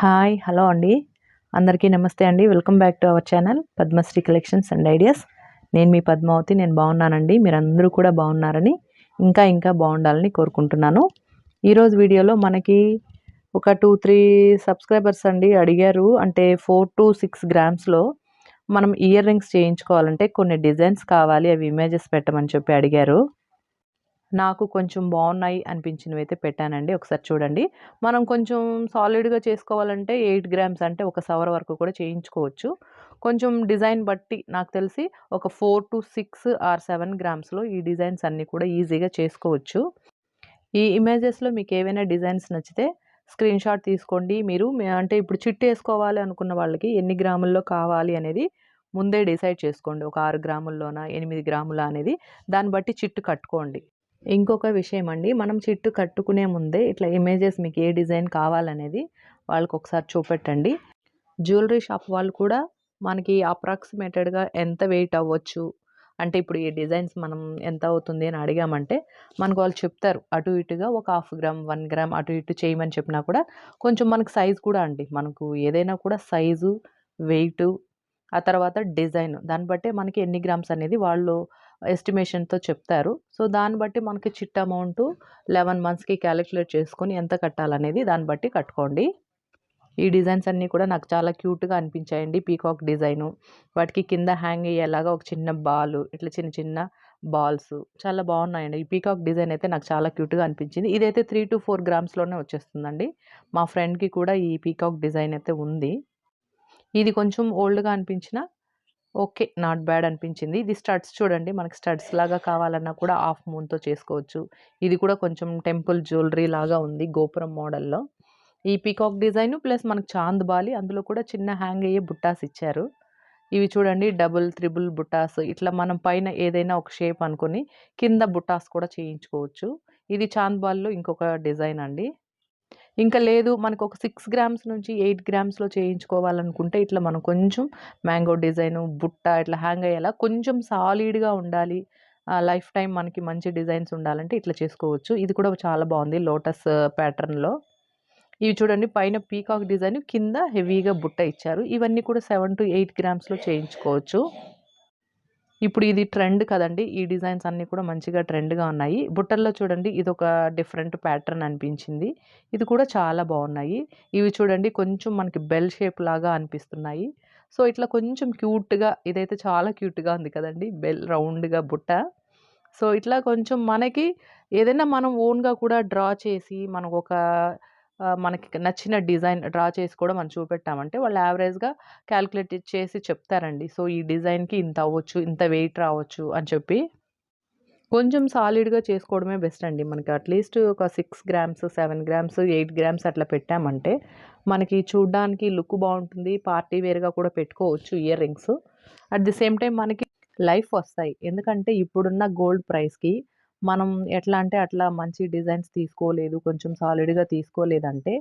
Hi hello అండి. అందరికీ నమస్తే అండి. Welcome back to our channel Padmasri collections and ideas. నేను మీ పద్మావతి నేను బాగున్నానండి. మీరందరూ కూడా బాగున్నారని ఇంకా ఇంకా బాగుండాలని కోరుకుంటున్నాను. ఈరోజు వీడియోలో మనకి ఒక టూ త్రీ సబ్స్క్రైబర్స్ అండి అడిగారు. అంటే ఫోర్ టు సిక్స్ గ్రామ్స్లో మనం ఇయర్ రింగ్స్ చేయించుకోవాలంటే కొన్ని డిజైన్స్ కావాలి. అవి ఇమేజెస్ పెట్టమని చెప్పి అడిగారు. నాకు కొంచెం బాగున్నాయి అనిపించినవి అయితే పెట్టానండి. ఒకసారి చూడండి. మనం కొంచెం సాలిడ్గా చేసుకోవాలంటే ఎయిట్ గ్రామ్స్ అంటే ఒక సవర్ వరకు కూడా చేయించుకోవచ్చు. కొంచెం డిజైన్ బట్టి నాకు తెలిసి ఒక four to six or seven గ్రామ్స్లో ఈ డిజైన్స్ అన్నీ కూడా ఈజీగా చేసుకోవచ్చు. ఈ ఇమేజెస్లో మీకు ఏవైనా డిజైన్స్ నచ్చితే స్క్రీన్ షాట్ తీసుకోండి. మీరు అంటే ఇప్పుడు చిట్టు వేసుకోవాలి అనుకున్న వాళ్ళకి ఎన్ని గ్రాముల్లో కావాలి అనేది ముందే డిసైడ్ చేసుకోండి. ఒక ఆరు గ్రాముల్లోనా ఎనిమిది గ్రాముల అనేది దాన్ని బట్టి చిట్టు కట్టుకోండి. ఇంకొక విషయం అండి మనం చిట్టు కట్టుకునే ముందే ఇట్లా ఇమేజెస్ మీకు ఏ డిజైన్ కావాలనేది వాళ్ళకి ఒకసారి చూపెట్టండి. జ్యువెలరీ షాప్ వాళ్ళు కూడా మనకి అప్రాక్సిమేటెడ్గా ఎంత వెయిట్ అవ్వచ్చు అంటే ఇప్పుడు ఈ డిజైన్స్ మనం ఎంత అవుతుంది అని అడిగామంటే మనకు వాళ్ళు చెప్తారు అటు ఇటుగా ఒక హాఫ్ గ్రామ్ వన్ గ్రామ్ అటు ఇటు చేయమని చెప్పినా కూడా కొంచెం మనకు సైజు కూడా అండి. మనకు ఏదైనా కూడా సైజు వెయిట్ ఆ తర్వాత డిజైన్ దాన్ని బట్టే మనకి ఎన్ని గ్రామ్స్ అనేది వాళ్ళు ఎస్టిమేషన్తో చెప్తారు. సో దాన్ని బట్టి మనకి చిట్ అమౌంట్ లెవెన్ మంత్స్కి క్యాలిక్యులేట్ చేసుకొని ఎంత కట్టాలనేది దాన్ని బట్టి కట్టుకోండి. ఈ డిజైన్స్ అన్నీ కూడా నాకు చాలా క్యూట్గా అనిపించాయండి. Peacock design. వాటికి కింద హ్యాంగ్ అయ్యేలాగా ఒక చిన్న బాల్ ఇట్లా చిన్న చిన్న బాల్స్ చాలా బాగున్నాయండి. ఈ పీకాక్ డిజైన్ అయితే నాకు చాలా క్యూట్గా అనిపించింది. ఇదైతే త్రీ టు ఫోర్ గ్రామ్స్లోనే వచ్చేస్తుందండి. మా ఫ్రెండ్కి కూడా ఈ పీకాక్ డిజైన్ అయితే ఉంది. ఇది కొంచెం ఓల్డ్గా అనిపించిన ఓకే. నాట్ బ్యాడ్ అనిపించింది. ఇది స్టడ్స్ చూడండి. మనకి స్టడ్స్ లాగా కావాలన్నా కూడా హాఫ్ మూన్తో చేసుకోవచ్చు. ఇది కూడా కొంచెం టెంపుల్ జ్యువెలరీ లాగా ఉంది గోపురం మోడల్లో. ఈ పీకాక్ డిజైన్ ప్లస్ మనకు చాంద్ బాలి అందులో కూడా చిన్న హ్యాంగ్ అయ్యే బుట్టాస్ ఇచ్చారు. ఇవి చూడండి డబుల్ త్రిబుల్ బుట్టాస్. ఇట్లా మనం పైన ఏదైనా ఒక షేప్ అనుకొని కింద బుట్టాస్ కూడా చేయించుకోవచ్చు. ఇది చాంద్ బాల్లో ఇంకొక డిజైన్ అండి. ఇంకా లేదు మనకు ఒక సిక్స్ గ్రామ్స్ నుంచి ఎయిట్ గ్రామ్స్లో చేయించుకోవాలనుకుంటే ఇట్లా మనం కొంచెం మ్యాంగో డిజైను బుట్ట ఇట్లా హ్యాంగ్ అయ్యేలా కొంచెం సాలిడ్గా ఉండాలి. లైఫ్ టైం మనకి మంచి డిజైన్స్ ఉండాలంటే ఇట్లా చేసుకోవచ్చు. ఇది కూడా చాలా బాగుంది లోటస్ ప్యాటర్న్లో uh, ఇవి చూడండి పైన పీకాక్ డిజైన్ కింద హెవీగా బుట్ట ఇచ్చారు. ఇవన్నీ కూడా సెవెన్ టు ఎయిట్ గ్రామ్స్లో చేయించుకోవచ్చు. ఇప్పుడు ఇది ట్రెండ్ కదండి. ఈ డిజైన్స్ అన్నీ కూడా మంచిగా ట్రెండ్గా ఉన్నాయి. బుట్టల్లో చూడండి ఇది ఒక డిఫరెంట్ ప్యాటర్న్ అనిపించింది. ఇది కూడా చాలా బాగున్నాయి. ఇవి చూడండి కొంచెం మనకి బెల్ షేప్ లాగా అనిపిస్తున్నాయి. సో ఇట్లా కొంచెం క్యూట్గా ఇదైతే చాలా క్యూట్గా ఉంది కదండి బెల్ రౌండ్గా బుట్ట. సో ఇట్లా కొంచెం మనకి ఏదైనా మనం ఓన్గా కూడా డ్రా చేసి మనకు ఒక మనకి నచ్చిన డిజైన్ డ్రా చేసి కూడా మనం చూపెట్టామంటే వాళ్ళు యావరేజ్గా క్యాలిక్యులేట్ చేసి చెప్తారండి. సో ఈ డిజైన్కి ఇంత అవ్వచ్చు ఇంత వెయిట్ రావచ్చు అని చెప్పి. కొంచెం సాలిడ్గా చేసుకోవడమే బెస్ట్ అండి. మనకి అట్లీస్ట్ ఒక six grams seven grams eight grams అట్లా పెట్టామంటే మనకి చూడ్డానికి లుక్ బాగుంటుంది. పార్టీ వేర్గా కూడా పెట్టుకోవచ్చు earrings. At the same time మనకి లైఫ్ వస్తాయి. ఎందుకంటే ఇప్పుడున్న గోల్డ్ ప్రైస్కి మనం ఎట్లా అంటే అట్లా మంచి డిజైన్స్ తీసుకోలేదు కొంచెం సాలిడ్గా తీసుకోలేదంటే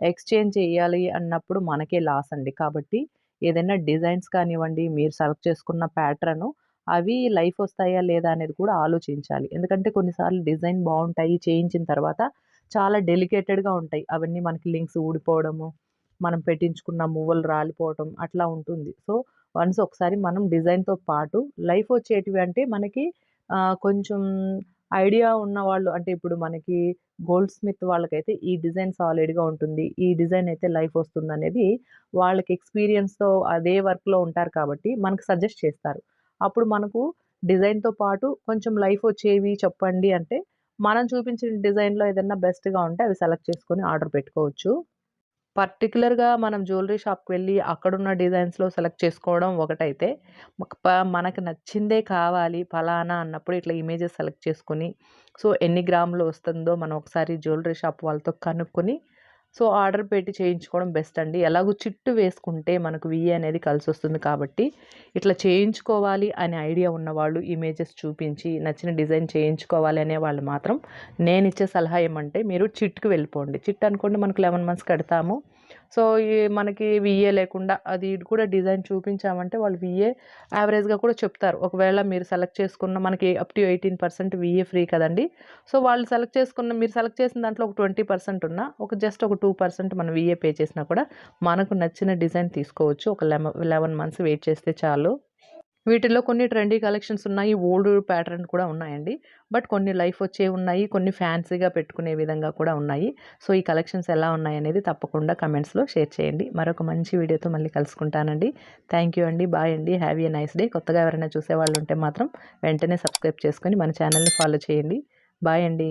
ఎక్స్చేంజ్ చేయాలి అన్నప్పుడు మనకే లాస్ అండి. కాబట్టి ఏదైనా డిజైన్స్ కానివ్వండి మీరు సెలెక్ట్ చేసుకున్న ప్యాటర్న్ అవి లైఫ్ వస్తాయా లేదా అనేది కూడా ఆలోచించాలి. ఎందుకంటే కొన్నిసార్లు డిజైన్ బాగుంటాయి చేయించిన తర్వాత చాలా డెలికేటెడ్గా ఉంటాయి. అవన్నీ మనకి లింక్స్ ఊడిపోవడము మనం పెట్టించుకున్న మువ్వలు రాలిపోవడం అట్లా ఉంటుంది. సో వన్స్ ఒకసారి మనం డిజైన్తో పాటు లైఫ్ వచ్చేటివి అంటే మనకి కొంచెం ఐడియా ఉన్నవాళ్ళు అంటే ఇప్పుడు మనకి గోల్డ్ స్మిత్ వాళ్ళకైతే ఈ డిజైన్ సాలిడ్గా ఉంటుంది. ఈ డిజైన్ అయితే లైఫ్ వస్తుంది అనేది వాళ్ళకి ఎక్స్పీరియన్స్తో అదే వర్క్లో ఉంటారు కాబట్టి మనకు సజెస్ట్ చేస్తారు. అప్పుడు మనకు డిజైన్తో పాటు కొంచెం లైఫ్ వచ్చేవి చెప్పండి అంటే మనం చూపించిన డిజైన్లో ఏదైనా బెస్ట్గా ఉంటే అవి సెలెక్ట్ చేసుకొని ఆర్డర్ పెట్టుకోవచ్చు. పర్టికులర్గా మనం జ్యువెలరీ షాప్కి వెళ్ళి అక్కడున్న డిజైన్స్లో సెలెక్ట్ చేసుకోవడం ఒకటైతే మనకు నచ్చిందే కావాలి ఫలానా అన్నప్పుడు ఇట్లా ఇమేజెస్ సెలెక్ట్ చేసుకొని సో ఎన్ని గ్రాములు వస్తుందో మనం ఒకసారి జ్యువెలరీ షాప్ వాళ్ళతో కనుక్కొని సో ఆర్డర్ పెట్టి చేయించుకోవడం బెస్ట్ అండి. ఎలాగో చిట్టు వేసుకుంటే మనకు వి అనేది కలిసి వస్తుంది కాబట్టి ఇట్లా చేయించుకోవాలి అనే ఐడియా ఉన్నవాళ్ళు ఇమేజెస్ చూపించి నచ్చిన డిజైన్ చేయించుకోవాలి అనే వాళ్ళు మాత్రం నేను ఇచ్చే సలహా ఏమంటే మీరు చిట్టుకు వెళ్ళిపోండి. చిట్ అనుకోండి మనకు లెవెన్ మంత్స్ కడతాము. సో ఈ మనకి విఏ లేకుండా అది కూడా డిజైన్ చూపించామంటే వాళ్ళు విఏ యావరేజ్గా కూడా చెప్తారు. ఒకవేళ మీరు సెలెక్ట్ చేసుకున్న మనకి up to eighteen percent VA free కదండి. సో వాళ్ళు సెలెక్ట్ చేసుకున్న మీరు సెలెక్ట్ చేసిన దాంట్లో ఒక ట్వంటీ పర్సెంట్ ఉన్నా ఒక జస్ట్ ఒక టూ పర్సెంట్ మనం విఏ పే చేసినా కూడా మనకు నచ్చిన డిజైన్ తీసుకోవచ్చు. ఒక లెవెన్ మంత్స్ వెయిట్ చేస్తే చాలు. వీటిలో కొన్ని ట్రెండీ కలెక్షన్స్ ఉన్నాయి. ఓల్డ్ ప్యాటర్న్ కూడా ఉన్నాయండి. బట్ కొన్ని లైఫ్ వచ్చే ఉన్నాయి. కొన్ని ఫ్యాన్సీగా పెట్టుకునే విధంగా కూడా ఉన్నాయి. సో ఈ కలెక్షన్స్ ఎలా ఉన్నాయి అనేది తప్పకుండా కమెంట్స్లో షేర్ చేయండి. మరొక మంచి వీడియోతో మళ్ళీ కలుసుకుంటానండి. థ్యాంక్ యూ అండి. బాయ్ అండి. Have a nice day. కొత్తగా ఎవరైనా చూసే వాళ్ళు ఉంటే మాత్రం వెంటనే సబ్స్క్రైబ్ చేసుకొని మన ఛానల్ని ఫాలో చేయండి. బాయ్ అండి.